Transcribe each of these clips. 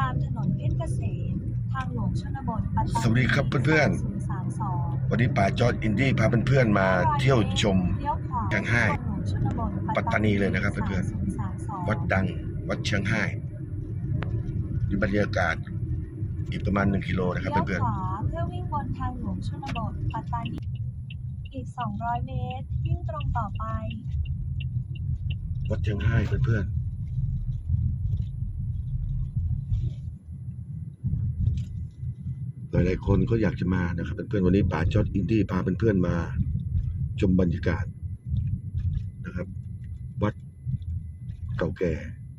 ตามถนนเพชรเกษมทางหลวงชนบทปัตตานีสวัสดีครับเพื่อนๆวันนี้ป๋าจอร์ดอินดี้พาเพื่อนๆมาเที่ยวชมเชียงไฮ้ปัตตานีเลยนะครับเพื่อนวัดดัง วัดเชียงไฮ้มีบรรยากาศอีกประมาณหนึ่งกิโลนะครับเลี้ยวเพื่อนขวาเพื่อวิ่งบนทางหลวงชนบทปัตตานีอีก 200 เมตรวิ่งตรงต่อไป ๆวัดเชียงไฮ้เพื่อนๆห ลายๆคนก็อยากจะมานะครับเพื่อนๆวันนี้ป๋าจอดอินดี้พาเพื่อนๆมา ชมบรรยากาศนะครับ วัดเก่าแก่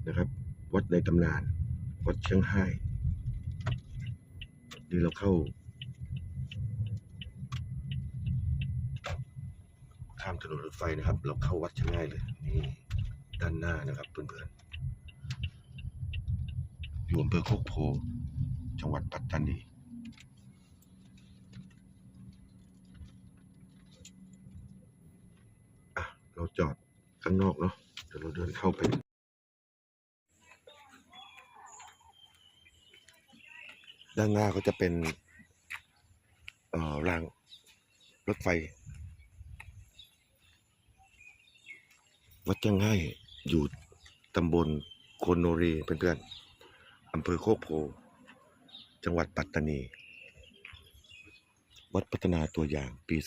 นะครับ วัดในตำนาน วัดเชียงไฮ้นี่เราเข้าข้ามถนนรถไฟนะครับ เราเข้าวัดเชียงไฮ้เลยนี่ด้านหน้านะครับเพื่อนๆอยู่อำเภอโคกโพจังหวัดปัตตานีอะ เราจอดข้างนอกเนาะเดี๋ยวเราเดินเข้าไปด้านหน้าก็จะเป็นเอ่อรางรถไฟ วัดจ้างให้อยู่ตำบลโคนโนรีเพื่อนๆอำเภอโคกโพ จังหวัดปัตตานี วัดพัฒนาตัวอย่างปี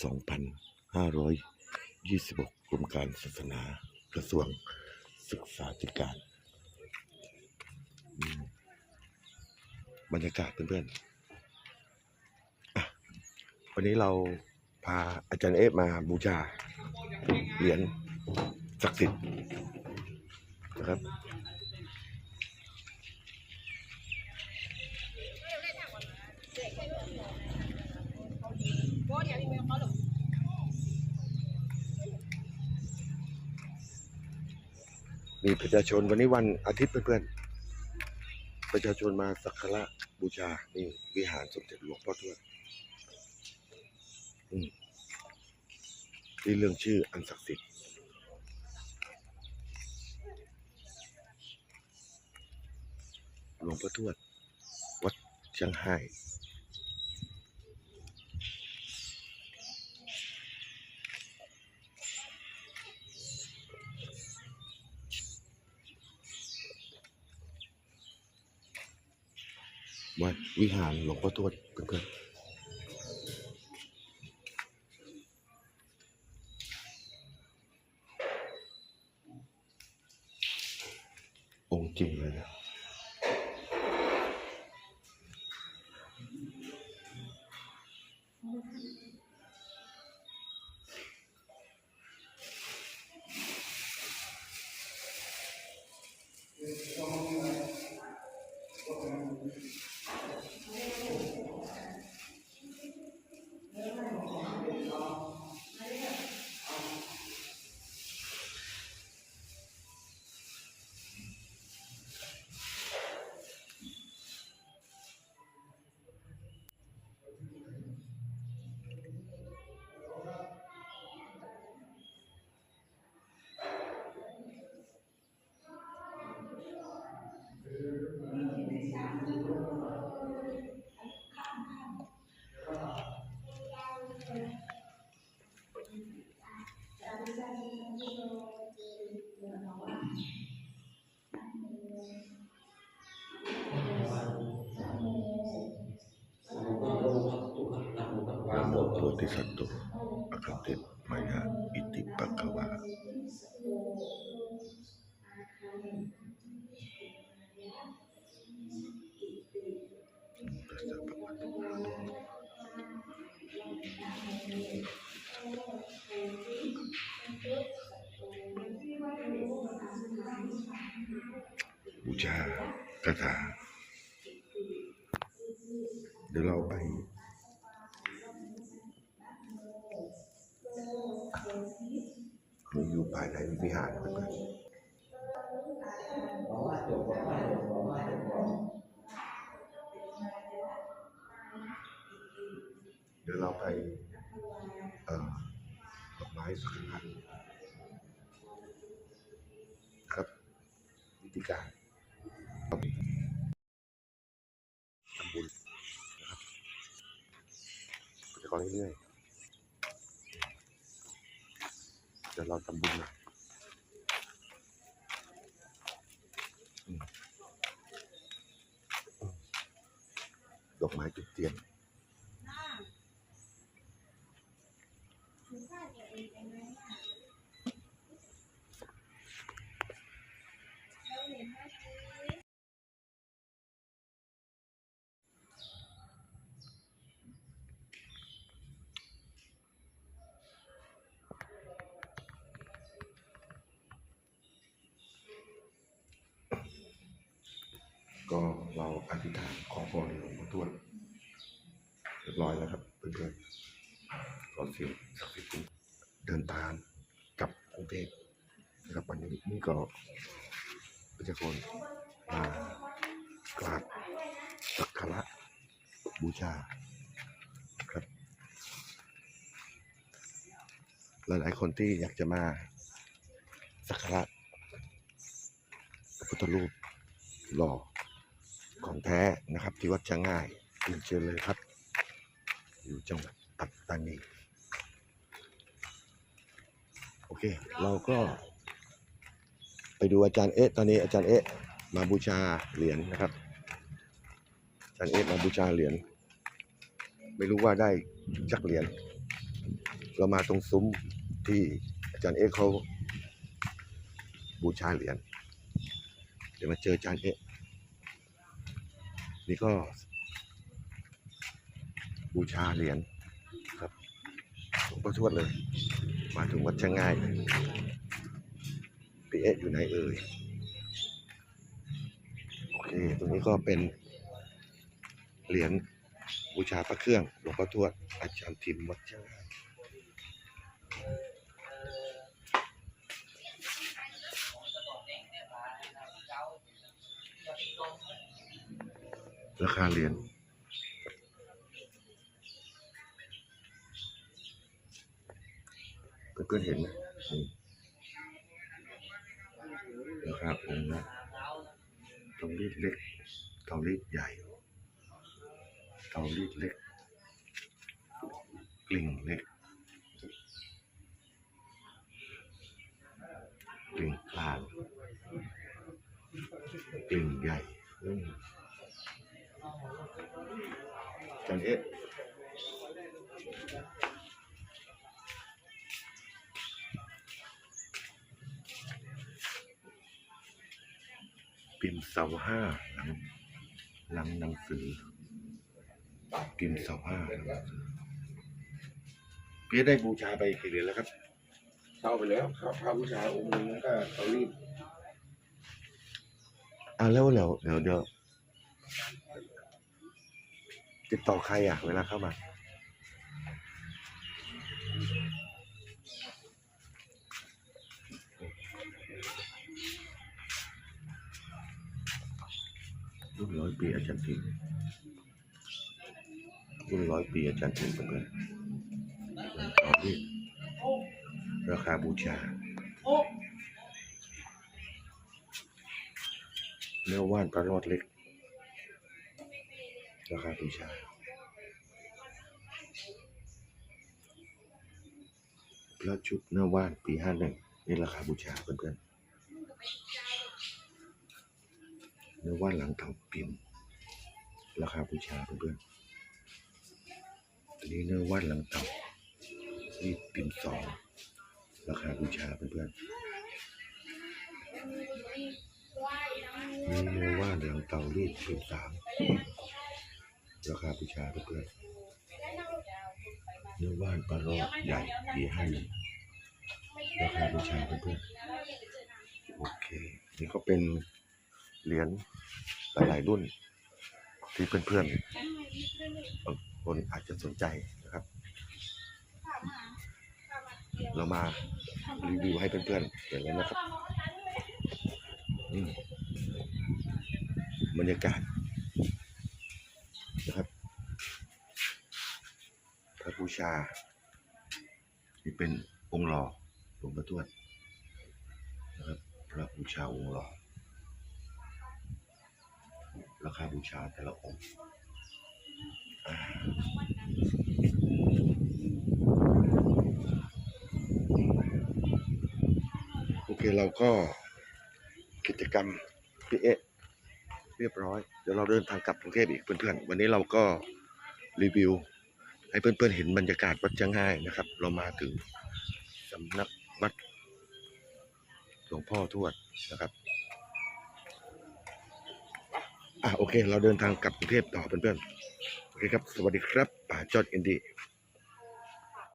2526 กรมการศาสนากระทรวงศึกษาธิการ บรรยากาศเพื่อนๆวันนี้เราพาอาจารย์เอฟมาบูชาเหรียญศักดิ์สิทธิ์นะครับ มีประชาชนวันนี้วันอาทิตย์เพื่อนๆ ประชาชนมาสักการะบูชา นี่วิหารสมเด็จหลวงพ่อทวดอืมนี่เรื่องชื่ออันศักดิ์สิทธิ์หลวงพ่อทวด วัดเชียงไฮ้ วัดวิหารหลวงพ่อทวดเพื่อนๆ Bodhisattva Agadit Maya itu Bhagawa Uja kata Dilaubahi ภายในวิหารเหมือนกัเดี๋ยวเราไปดอกไม้สักครั้งครับวิธีการทำบุญนะครับจะขอเรื่อย เราทำบุญนะดอกไม้จุดเทียน ก็ เราอธิษฐานขอพรหลวงพ่อทวดเรียบร้อยแล้วครับเพื่อนๆขอเสียงศักดิ์สิทธิ์เดินทางกลับกรุงเทพนะครับวันนี้นี่ก็ประชาชนมากราบสักการะบูชาครับ หลายๆคนที่อยากจะมาสักการะพระพุทธรูปหล่อ ของแท้นะครับ ที่วัดช้างง่ายเรียนเชิญเลยครับ อยู่จังหวัดปัตตานีโอเค เราก็ ไปดูอาจารย์เอ๊ะตอนนี้อาจารย์เอ๊ะมาบูชาเหรียญนะครับ อาจารย์เอ๊ะมาบูชาเหรียญไม่รู้ว่าได้จักเหรียญเรามาตรงซุ้มที่อาจารย์เอ๊ะเขาบูชาเหรียญเดี๋ยวมาเจออาจารย์เอ๊ะ นี่ก็ บูชาเหรียญครับหลวงพ่อทวดเลย มาถึงวัดช่างง่ายพีเอ๊ะอยู่ไหนเอ่ยโอเคตรงนี้ก็เป็น เหรียญบูชาพระเครื่องหลวงพ่อทวดอาจารย์ทิมวัดช่างง่าย ราคาเหรียญเพื่อนๆเห็นไหมนี่ราคาองค์ละเตารีดเล็กเตารีดใหญ่เตารีดเล็ก กลิ่งเล็กกลิ่งกลางกลิ่งใหญ่ จันเอ๊ะปิ่มเสาห้าหลังหลังหนังสือปิ่มเสาห้าหลังหนังสือพี่ได้บูชาไปกี่เดือนแล้วครับเข้าไปแล้วครับพระบูชาองค์หนึงก็เตารีดอ่าแล้วเดี๋ยวเดี๋ยวเดี๋ยว ติดต่อใครอะ เวลาเข้ามา รุ่นร้อยปีอาจารย์ทิมรุ่นร้อยปีอาจารย์ทิมเพื่อนๆเอาดิราคาบูชาเนื้อว่านปลาโรดเล็ก ราคาบูชาแล้วชุดเนื้อว่านปีห้าหนึ่งนี่ราคาบูชาเพื่อนๆเนื้อว่านหลังเถาปิ่มราคาบูชาเพื่อนๆอันนี้เนื้อว่านหลังเถานี่ปิ่มสองราคาบูชาเพื่อนๆมีเนื้อว่านหลืองเตารีดป็นสาม ราคาบูชาเพื่อนเนื้อว่านปลาโรดใหญ่ปีห้าหนึ่งราคาบูชาเพื่อนโอเค นี่ก็เป็นเหรียญหลายๆรุ่น ที่เพื่อนๆบางคนอาจจะสนใจนะครับ เรามารีวิวให้เพื่อนๆเห็นแล้วนะครับบรรยากาศ ชาที่เป็นองค์หล่อหลวงพ่อทวดนะครับพระบูชาองค์หล่อราคาบูชาแต่ละองค์โอเคเราก็กิจกรรมพี่เอ๊ะเรียบร้อย เดี๋ยวเราเดินทางกลับกรุงเทพอีกเพื่อนๆ วันนี้เราก็รีวิว ให้เพื่อนๆเห็นบรรยากาศวัดจังง่ายนะครับ เรามาถึงสำนักวัดหลวงพ่อทวดนะครับอะโอเค เราเดินทางกลับกรุงเทพต่อเพื่อนๆโอเคครับ สวัสดีครับป่าจอดอินดี